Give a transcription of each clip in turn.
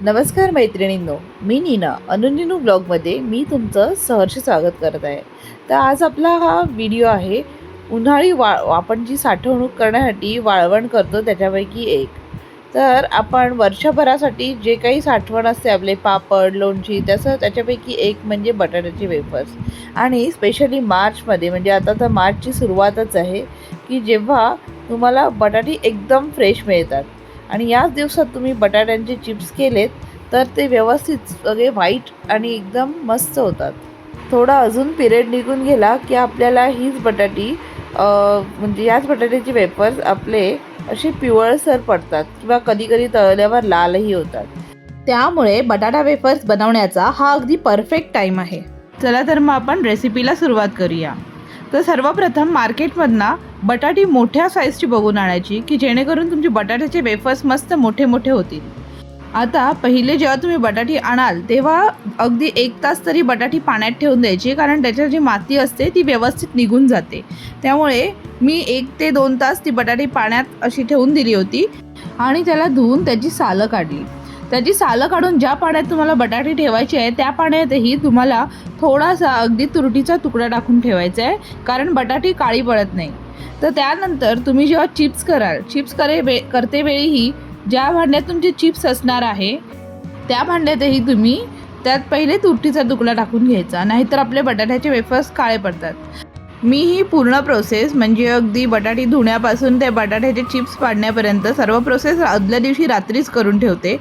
नमस्कार मैत्रिणींनो मी नीना. अनुनिनू ब्लॉगमध्ये मी तुमचं सहर्ष स्वागत करत आहे. तर आज आपला हा व्हिडिओ आहे उन्हाळी वा आपण जी साठवणूक करण्यासाठी वाळवण करतो त्याच्यापैकी एक. तर आपण वर्षभरासाठी जे काही साठवण असते आपले पापड लोणची तसं त्याच्यापैकी एक म्हणजे बटाट्याचे वेफर्स. आणि स्पेशली मार्चमध्ये म्हणजे आता तर मार्चची सुरुवातच आहे की जेव्हा तुम्हाला बटाटे एकदम फ्रेश मिळतात. आणि याच दिवसात तुम्ही बटाट्यांचे चिप्स केलेत तर ते व्यवस्थित सगळे व्हाईट आणि एकदम मस्त होतात. थोडा अजून पिरियड निघून गेला की आपल्याला हीच बटाटी म्हणजे याच बटाट्याचे वेफर्स आपले असे पिवळसर पडतात किंवा कधीकधी तळल्यावर लालही होतात. त्यामुळे बटाटा वेफर्स बनवण्याचा हा अगदी परफेक्ट टाईम आहे. चला तर मग आपण रेसिपीला सुरुवात करूया. तर सर्वप्रथम मार्केटमधना बटाटी मोठ्या साईजची बघून आणायची की जेणेकरून तुमचे बटाट्याचे वेफर्स मस्त मोठे मोठे होतील. आता पहिले जेव्हा तुम्ही बटाटी आणाल तेव्हा अगदी एक तास तरी बटाटी पाण्यात ठेवून द्यायची कारण त्याच्यात जी माती असते ती व्यवस्थित निघून जाते. त्यामुळे मी एक ते दोन तास ती बटाटी पाण्यात अशी ठेवून दिली होती आणि त्याला धुवून त्याची सालं काढली. त्याची सालं काढून ज्या पाण्यात तुम्हाला बटाटे ठेवायचे आहे त्या पाण्यातही तुम्हाला थोडासा अगदी तुरटीचा तुकडा टाकून ठेवायचा आहे कारण बटाटे काळी पडत नाही. तर त्यानंतर तुम्ही जेव्हा चिप्स कराल चिप्स करे वे करते वेळीही ज्या भांड्यात तुमचे चिप्स असणार आहे त्या भांड्यातही तुम्ही त्यात पहिले तुरटीचा तुकडा टाकून घ्यायचा नाहीतर आपले बटाट्याचे वेफर्स काळे पडतात. मी ही पूर्ण प्रोसेस म्हणजे अगदी बटाटी धुण्यापासून ते बटाट्याचे चिप्स पाडण्यापर्यंत सर्व प्रोसेस आदल्या दिवशी रात्रीच करून ठेवते.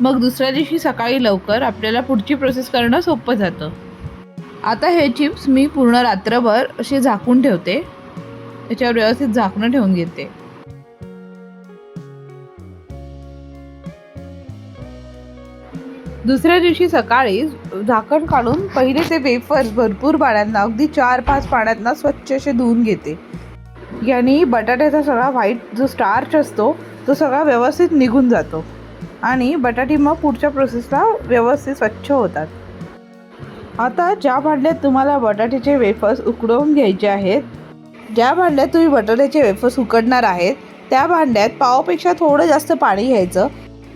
मग दुसऱ्या दिवशी सकाळी लवकर आपल्याला पुढची प्रोसेस करणं सोपं जातं. आता हे चिप्स मी पूर्ण रात्रभर असे झाकून ठेवते. त्याच्यावर व्यवस्थित झाकणं ठेवून घेते. दुसऱ्या दिवशी सकाळी झाकण काढून पहिले ते वेफर्स भरपूर पाण्यातनं अगदी चार पाच पाण्यातनं स्वच्छ असे धुवून घेते. याने बटाट्याचा सगळा व्हाईट जो स्टार्च असतो तो सगळा व्यवस्थित निघून जातो. आणि बटाटी मग पुढच्या प्रोसेसला व्यवस्थित स्वच्छ होतात. आता ज्या भांड्यात तुम्हाला बटाट्याचे वेफर्स उकडवून घ्यायचे आहेत ज्या भांड्यात तुम्ही बटाट्याचे वेफर्स उकडणार आहेत त्या भांड्यात पावापेक्षा थोडं जास्त पाणी घ्यायचं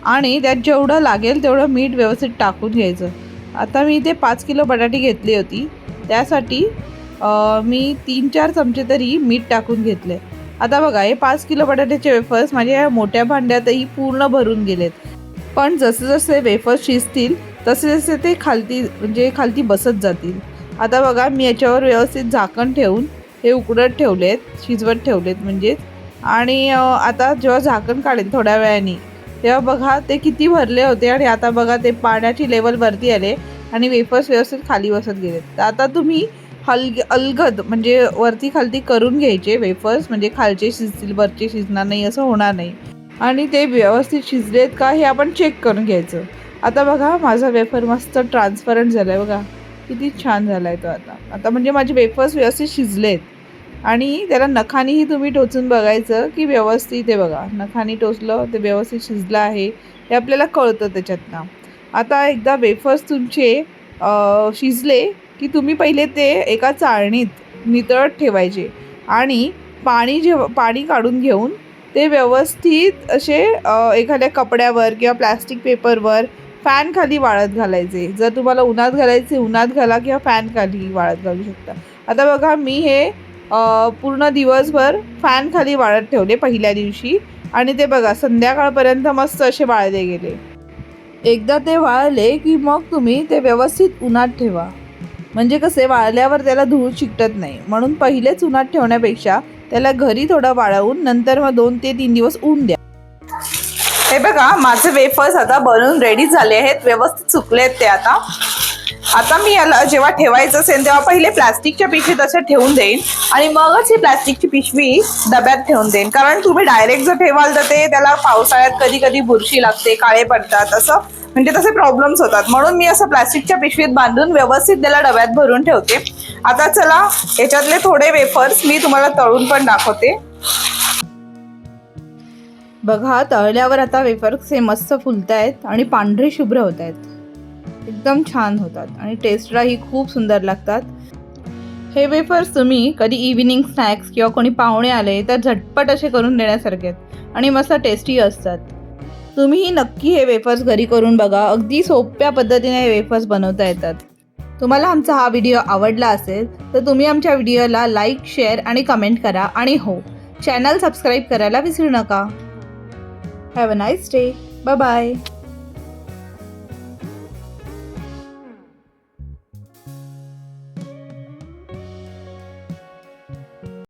आणि त्यात जेवढं लागेल तेवढं मीठ व्यवस्थित टाकून घ्यायचं. आता मी इथे पाच किलो बटाटी घेतली होती. त्यासाठी मी तीन चार चमचे तरी मीठ टाकून घेतले आता बघा हे पाच किलो बटाट्याचे वेफर्स माझ्या मोठ्या भांड्यातही पूर्ण भरून गेलेत. पण जसे जसे वेफर्स शिजतील तसे जसे ते खालती म्हणजे खालती बसत जातील. आता बघा मी याच्यावर व्यवस्थित झाकण ठेवून हे उकडत ठेवलेत शिजवत ठेवलेत म्हणजेच आणि आता जेव्हा झाकण काढेल थोड्या वेळाने तेव्हा बघा ते किती भरले होते आणि आता बघा ते पाण्याची लेवल वरती आले आणि वेफर्स व्यवस्थित खाली बसत गेले तर आता तुम्ही हलग अलगद म्हणजे वरती खालती करून घ्यायचे वेफर्स म्हणजे खालचे शिजतील वरचे शिजणार नाही असं होणार नाही. आणि ते व्यवस्थित शिजलेत का हे आपण चेक करून घ्यायचं. आता बघा माझा वेफर मस्त ट्रान्सपरंट झाला आहे बघा. किती छान झाला आहे तो आता. आता म्हणजे माझे वेफर्स व्यवस्थित शिजलेत. आणि त्याला नखानीही तुम्ही टोचून बघायचं की व्यवस्थित आहे बघा. नखानी टोचलं ते व्यवस्थित शिजलं आहे. हे आपल्याला कळतं त्याच्यातनं. आता एकदा वेफर्स तुमचे शिजले की तुम्ही पहिले ते एका चाळणीत नितळत ठेवायचे. आणि पाणी जेव्हा पाणी काढून घेऊन ते व्यवस्थित असे एखाद्या कपड्यावर किंवा प्लॅस्टिक पेपरवर फॅन खाली वाळत घालायचे. जर तुम्हाला उन्हात घालायचे उन्हात घाला किंवा फॅन खाली वाळत घालू शकता. आता बघा मी हे पूर्ण दिवसभर फॅन खाली वाळत ठेवले पहिल्या दिवशी. आणि ते बघा संध्याकाळपर्यंत मस्त असे वाळले गेले. एकदा ते वाळले की मग तुम्ही ते व्यवस्थित उन्हात ठेवा. म्हणजे कसे वाळल्यावर त्याला धूळ चिकटत नाही. म्हणून पहिलेच उन्हात ठेवण्यापेक्षा त्याला घरी थोडं वाळवून नंतर मग दोन ते तीन दिवस ऊन द्या. हे बघा माझे वेफर्स आता बनवून रेडी झाले आहेत. व्यवस्थित सुकले आहेत ते आता. आता मी याला जेव्हा ठेवायचं असेल तेव्हा पहिले प्लास्टिकच्या पिशवीत असं ठेवून देईन आणि मगच ही प्लास्टिकची पिशवी डब्यात ठेवून देईन. कारण तुम्ही डायरेक्ट जर ठेवाल तर ते त्याला पावसाळ्यात कधी कधी बुरशी लागते काळे पडतात असं म्हणजे तसे प्रॉब्लेम्स होतात. म्हणून मी असं प्लास्टिकच्या पिशवीत बांधून व्यवस्थित त्याला डब्यात भरून ठेवते. आता चला याच्यातले थोडे वेफर्स मी तुम्हाला तळून पण दाखवते. बघा तळल्यावर आता वेफर्स हे मस्त फुलत आहेत आणि पांढरे शुभ्र होत आहेत एकदम छान होतात आणि टेस्टलाही खूप सुंदर लागतात. हे वेफर्स तुम्ही कधी इव्हिनिंग स्नॅक्स किंवा कोणी पाहुणे आले तर झटपट असे करून देण्यासारखे आहेत आणि मस्त टेस्टी असतात. तुम्हीही नक्की हे वेफर्स घरी करून बघा. अगदी सोप्या पद्धतीने हे वेफर्स बनवता येतात. तुम्हाला आमचा हा व्हिडिओ आवडला असेल तर तुम्ही आमच्या व्हिडिओला लाईक शेअर आणि कमेंट करा आणि हो चॅनल सबस्क्राईब करायला विसरू नका. Have a nice day bye bye